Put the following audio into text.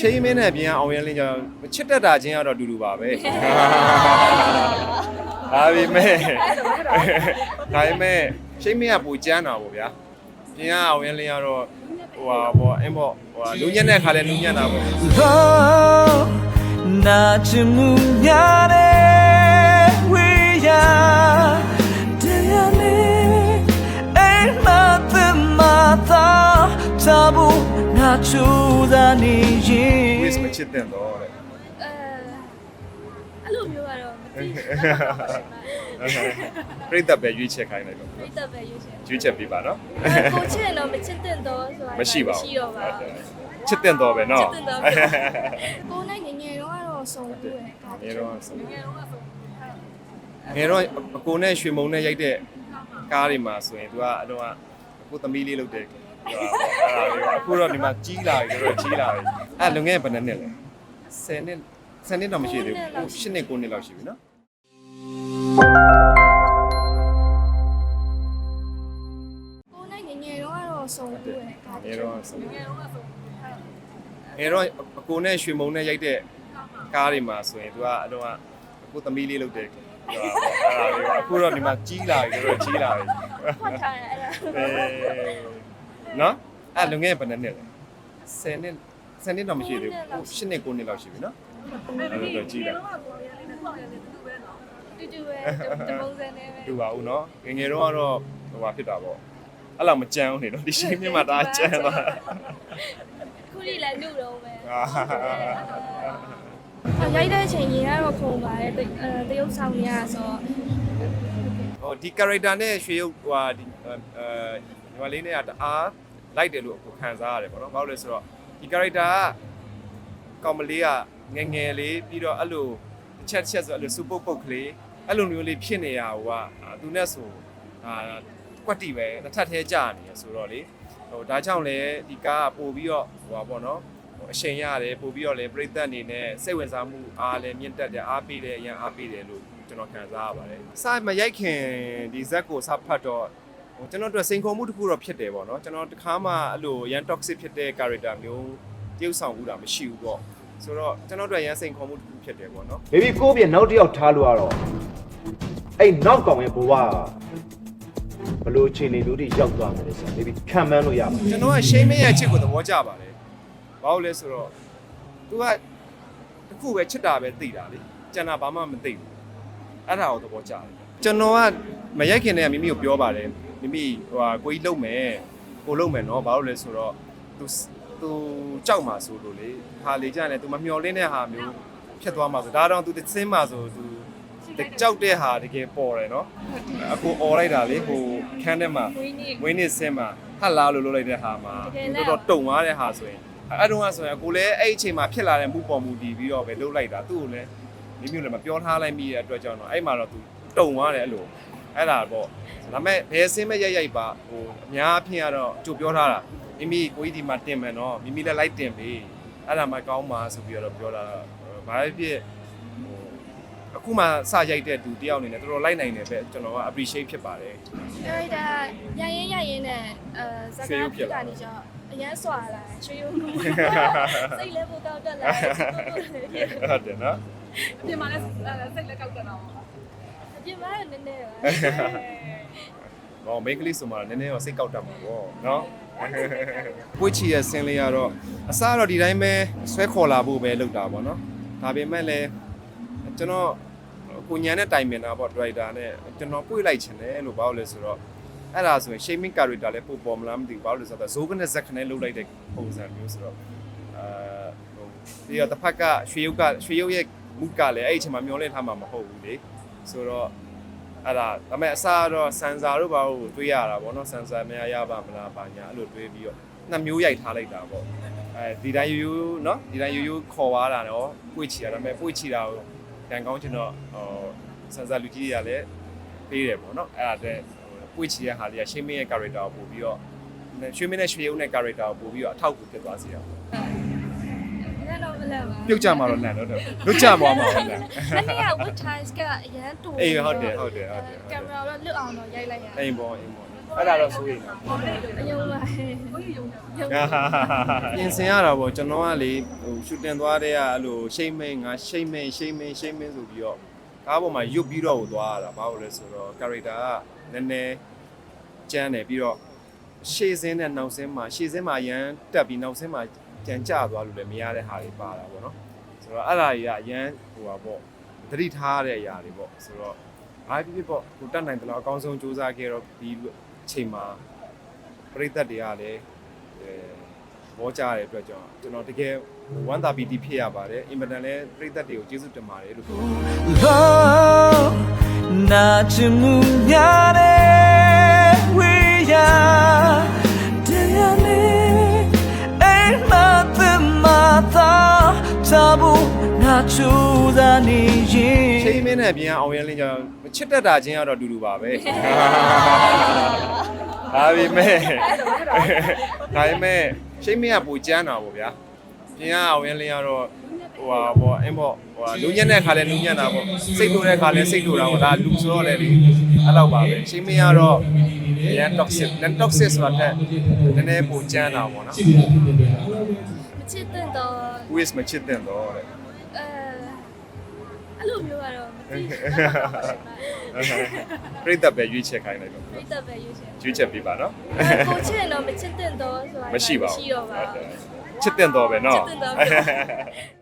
ရှိမင်းနဲ့ပြင်အောင်ရဲလင်းကြောင့်ချစ်တတ်တာချင်းကတော့အတူတူပါပဲဒါပေမဲ့ဒါပေမဲ့ရှိမင်းကပူကြမ်းတာပေါ့ဗျာပြင်ကအောင်ရဲလင်းကတော့ဟိုဟာပေါ့အင်းပေါ့ဟိုဟာလူညက်တဲ့ခါလဲလူညက်တာပေါ့ Oh, na chimu nyane we ya Diane ai ma the ma ta tabu na chu da ni ဝစ် yin မချစ်တဲ့တော့တဲ့အဲအဲ့လိုမျိုးကတော့မသိဘူးပြိတ္တပဲရွေးချက်ခိုင်းလိုက်တော့ပြိတ္တပဲရွေးချယ်ရွေးချက်ပြပါနော်ကိုချစ်ရင်တော့မချစ်တဲ့တော့ဆိုတာမရှိပါဘူးမရှိတော့ပါဘူးချစ်တဲ့တော့ပဲနော်ချစ်တဲ့တော့ပဲကိုနဲ့ငယ်ငယ်တော့ကတော့စုံဘူးလေငယ်တော့ဆိုငယ်တော့အကိုနဲ့ရွှေမုံနဲ့ရိုက်တဲ့ကားတွေမှာဆိုရင် तू ကအတော့အကိုသမီးလေးလုပ်တဲ့ အဲ့ဒါအခုတော့ဒီမှာကြီးလာပြီတော့ကြီးလာပြီအဲ့လွန်ခဲ့ဘယ်နှစ်နှစ်လဲ10နှစ်10နှစ်တော့မရှိသေးဘူး8နှစ်9နှစ်လောက်ရှိပြီနော်ကိုနဲ့ငယ်ငယ်တော့ကတော့စုံဘူးလေငယ်တော့ဆိုငယ်တော့အကိုနဲ့ရွှေမုံနဲ့ရိုက်တဲ့ကားတွေမှာဆိုရင် तू ကအတော့အကိုသမီးလေးလုပ်တဲ့အဲ့ဒါအခုတော့ဒီမှာကြီးလာပြီတော့ကြီးလာပြီဖွက်ထားတယ်အဲ့ဒါအဲ နော်အဲ့လွန်ခဲ့ဘယ်နှစ်နှစ်လဲ10နှစ်10နှစ်တော့မရှိသေးဘူး8နှစ်9နှစ်လောက်ရှိပြီနော်အဲ့တော့ကြည့်လိုက်တူတူပဲတပုံစံနဲ့ပဲတူပါဦးနော်ငယ်ငယ်တော့ကတော့ဟိုပါဖြစ်တာပေါ့အဲ့လောက်မကြမ်းဘူးနေတော့ဒီရှိမြင့်မှာဒါကြမ်းသွားခုလေးလည်းနှုတ်တော့ပဲအာရိုက်တဲ့အချိန်ကြီးကတော့ဖုံပါတယ်အဲတရုပ်ဆောင်ရဆိုဟိုဒီ character နဲ့ရွှေရုပ်ဟိုဟာဒီအဲ ညီမလေးနဲ့ကတအားလိုက်တယ်လို့အခုခံစားရတယ်ပေါ့နော်ဘာလို့လဲဆိုတော့ဒီ character ကကောင်မလေးကငယ်ငယ်လေးပြီးတော့အဲ့လိုတစ်ချက်တစ်ချက်ဆိုအဲ့လိုစူပုတ်ပုတ်ကလေးအဲ့လိုမျိုးလေးဖြစ်နေရဟိုကသူနဲ့ဆိုအာကွက်တီပဲတစ်ထပ်သေးကြာနေရဆိုတော့လေဟိုဒါကြောင့်လေဒီကားကပို့ပြီးတော့ဟိုပါပေါ့နော်ဟိုအချိန်ရတယ်ပို့ပြီးတော့လေပြိသက်အနေနဲ့စိတ်ဝင်စားမှုအားလည်းမြင့်တက်တယ်အားပေးတယ်အရင်အားပေးတယ်လို့ကျွန်တော်ခံစားရပါတယ်။စမရိုက်ခင်ဒီဇက်ကိုစဖတ်တော့ဟို ကျွန်တော်တို့စိန်ခေါ်မှုတစ်ခုတော့ဖြစ်တယ်ပေါ့နော်ကျွန်တော်တခါမှအဲ့လိုရန် toxic ဖြစ်တဲ့ character မျိုးတရုပ်ဆောင်မှုတာမရှိဘူးပေါ့ဆိုတော့ကျွန်တော်တို့ရန်စိန်ခေါ်မှုတစ်ခုဖြစ်တယ်ပေါ့နော်ဘေဘီကိုပြနောက်တစ်ယောက်ထားလို့ရတော့အဲ့နောက်ကောင်ရဲ့ဘဝဘလို့အခြေအနေမျိုးတွေရောက်သွားမယ်လေဆိုဘေဘီခံမှန်းလို့ရပါကျွန်တော်ကရှိမင်းရဲ့အချစ်ကိုသဘောကျပါတယ်ဘာလို့လဲဆိုတော့ तू ကတစ်ခုပဲချစ်တာပဲသိတာလေကျန်တာဘာမှမသိဘူးအဲ့ဒါကိုသဘောကျတယ်ကျွန်တော်ကမရိုက်ခင်တည်းကမိမိကိုပြောပါတယ် မိမိဟိုဟာကိုကြီးလုံမယ်ကိုလုံမယ်နော်ဘာလို့လဲဆိုတော့ तू तू ကြောက်မှာဆိုလို့လေခါလေကြတယ် तू မမျော်လင့်တဲ့ဟာမျိုးဖြစ်သွားမှာဆိုဒါတော့ तू သင်းမှာဆို तू ကြောက်တဲ့ဟာတကယ်ပေါ်တယ်နော်အခုអော်လိုက်တာလေဟိုခန်းထဲမှာ ဝင်းနေ ဝင်းနေစင်းမှာဟတ်လာလို့လုပ်လိုက်တဲ့ဟာမှာ တကယ်လဲ တော်တော်တုံသွားတဲ့ဟာဆိုရင်အဲ့တုန်းကဆိုရင်ကိုလည်းအဲ့အချိန်မှာဖြစ်လာတဲ့မှုပေါ်မူတည်ပြီးတော့ပဲလုပ်လိုက်တာသူ့ကိုလည်းမိမျိုးလည်းမပြောထားလိုက်မိတဲ့အတွက်ကြောင့်တော့အဲ့မှာတော့သူတုံသွားတယ်အဲ့လို အဲ့ဒါပေါ့ဒါပေမဲ့ဘယ်စင်းမဲ့ရိုက်ရိုက်ပါဟိုအများအဖြစ်ကတော့ကြိုပြောထားတာမိမိကိုကြီးဒီမှာတင်မယ်နော်မိမိလည်းလိုက်တင်ပြီအဲ့ဒါမှကောင်းပါဆိုပြီးတော့ပြောတာဘာဖြစ်ဖြစ်ဟိုအခုမှစရိုက်တဲ့သူတယောက်အနေနဲ့တော်တော်လိုက်နိုင်တယ်ပဲကျွန်တော်က appreciate ဖြစ်ပါတယ်အဲ့ဒါရရင်ရရင်နဲ့အဲဇာတ်ကားပြကနေကျအရန်စွာလာချွေးရုံစိတ်လည်းပိုတောက်တက်လာချစ်ဖို့လည်းဟုတ်တယ်နော်ပြင်မှာလည်းစိတ်လက်ကောက်တက်တော့အ ပြင်မှာနည်းနည်းပါ။ဘောမိန်းကလေးဆိုမှနည်းနည်းတော့စိတ်ကောက်တတ်မှာပေါ့နော်။ကိုချီရဲ့ဆင်းလေးကတော့အစားတော့ဒီတိုင်းပဲဆွဲခေါ်လာဖို့ပဲလုပ်တာပေါ့နော်။ဒါပေမဲ့လည်းကျွန်တော်ကိုညာနဲ့တိုင်ပင်တာပေါ့ဒရိုက်တာနဲ့ကျွန်တော်ပွေလိုက်ချင်တယ်လို့ဘာလို့လဲဆိုတော့အဲ့ဒါဆိုရင် shaming character လည်းပို့ပေါ်မလားမသိဘူးဘာလို့လဲဆိုတော့ဇိုးကနဲ့ဇက်ခနဲ့လုပ်လိုက်တဲ့ပုံစံမျိုးဆိုတော့အာဟိုဒီတော့တစ်ဖက်ကရွှေရုပ်ကရွှေရုပ်ရဲ့မူကလည်းအဲ့ဒီအချိန်မှာမျောလင့်ထားမှာမဟုတ်ဘူးလေ ဆိုတော့အဲ့ဒါဒါပေမဲ့အစားတော့ဆန်ဆာတို့ဘာလို့တွေးရတာပေါ့နော်ဆန်ဆာများရပါမလားပါညာအဲ့လိုတွေးပြီးတော့နှစ်မျိုးရိုက်ထားလိုက်တာပေါ့အဲဒီတိုင်းယူယူနော်ဒီတိုင်းယူယူခေါ်သွားတာတော့ပွေ့ချီတာဒါပေမဲ့ပွေ့ချီတာကိုတန်ကောင်းချင်တော့ဟိုဆန်ဆာလူကြီးတွေကလည်းပေးတယ်ပေါ့နော်အဲ့ဒါတဲ့ပွေ့ချီတဲ့ဟာလေးကရှင်းမင်းရဲ့ character ကိုပို့ပြီးတော့ရွှေမင်းနဲ့ရွှေရုံးနဲ့ character ကိုပို့ပြီးတော့အထောက်အကူဖြစ်သွားစေရအောင် လည်းတော့မလဲပါပြုတ်ကြမှာတော့လန့်တော့တယ်လွတ်ကြမှာမှာတော့လန့်မနေ့က what times ကအရန်တူအေးဟုတ်တယ်ဟုတ်တယ်ဟုတ်တယ်ကင်မရာတော့လွတ်အောင်တော့ရိုက်လိုက်ရအိမ်ပေါ်အိမ်ပေါ်ဟအဲ့ဒါတော့စိုးရိမ်တာအယုံပါဟဲ့ကိုကြီးယုံတယ်ယုံပြင်ဆင်ရတာပေါ့ကျွန်တော်ကလေဟိုရှူတင်သွားတဲ့ကအဲ့လိုရှိမ့်မိန်ငါရှိမ့်မိန်ရှိမ့်မိန်ရှိမ့်မိန်ဆိုပြီးတော့ကားပေါ်မှာရွတ်ပြီးတော့ဟိုသွားရတာဘာလို့လဲဆိုတော့ character ကနည်းနည်းကျန်းတယ်ပြီးတော့ရှေ့စင်းနဲ့နောက်စင်းမှာရှေ့စင်းမှာရမ်းတက်ပြီးနောက်စင်းမှာ ပြန်ကြသွားလို့လည်းမရတဲ့ဟာတွေပါတာပေါ့နော်ဆိုတော့အဲ့ဒါတွေကအရန်ဟိုပါပေါ့သတိထားတဲ့အရာတွေပေါ့ဆိုတော့ဘာဖြစ်ဖြစ်ပေါ့ဟိုတတ်နိုင်တယ်လို့အကောင်းဆုံးစူးစမ်းခဲ့တော့ဒီချိန်မှာပြိသက်တွေကလည်းအဲဘောကြရတဲ့အတွက်ကြောင့်ကျွန်တော်တကယ်ဝမ်းသာပီတိဖြစ်ရပါတယ်အင်မတန်လည်းပြိသက်တွေကိုကျေးဇူးတင်ပါတယ်လို့ပြော Love not to move စားဖို့ငါချူစားနေရင်ချိန်မင်းနဲ့ပြန်အောင်ရလင်းကြောင်ချစ်တတ်တာချင်းကတော့အတူတူပါပဲဒါပေမဲ့ဒါပေမဲ့ချိန်မင်းကပူကြမ်းတာပေါ့ဗျာပြန်ကအောင်ရလင်းကတော့ဟိုဟာပေါ့အင်းပေါ့ဟိုဟာလူညံ့တဲ့ခါလဲလူညံ့တာပေါ့စိတ်တိုးတဲ့ခါလဲစိတ်တိုးတာပေါ့ဒါလူဆိုတော့လေအဲ့လောက်ပါပဲချိန်မင်းကတော့ရန် toxic နဲ့ toxic ဆိုတာတက်နည်းနည်းပူကြမ်းတာပေါ့နော် ချစ်တဲ့တော့ who is မချစ်တဲ့တော့တဲ့အဲအဲ့လိုမျိုးကတော့မသိဘူးပြိတ္တပဲရွေးချက်ခိုင်းလိုက်တော့ပြိတ္တပဲရွေးချယ်ရွေးချက်ပေးပါနော်ကိုချစ်ရင်တော့မချစ်တဲ့တော့ဆိုတာမရှိပါဘူးမရှိတော့ပါဘူးချစ်တဲ့တော့ပဲနော်ချစ်တဲ့တော့ပဲ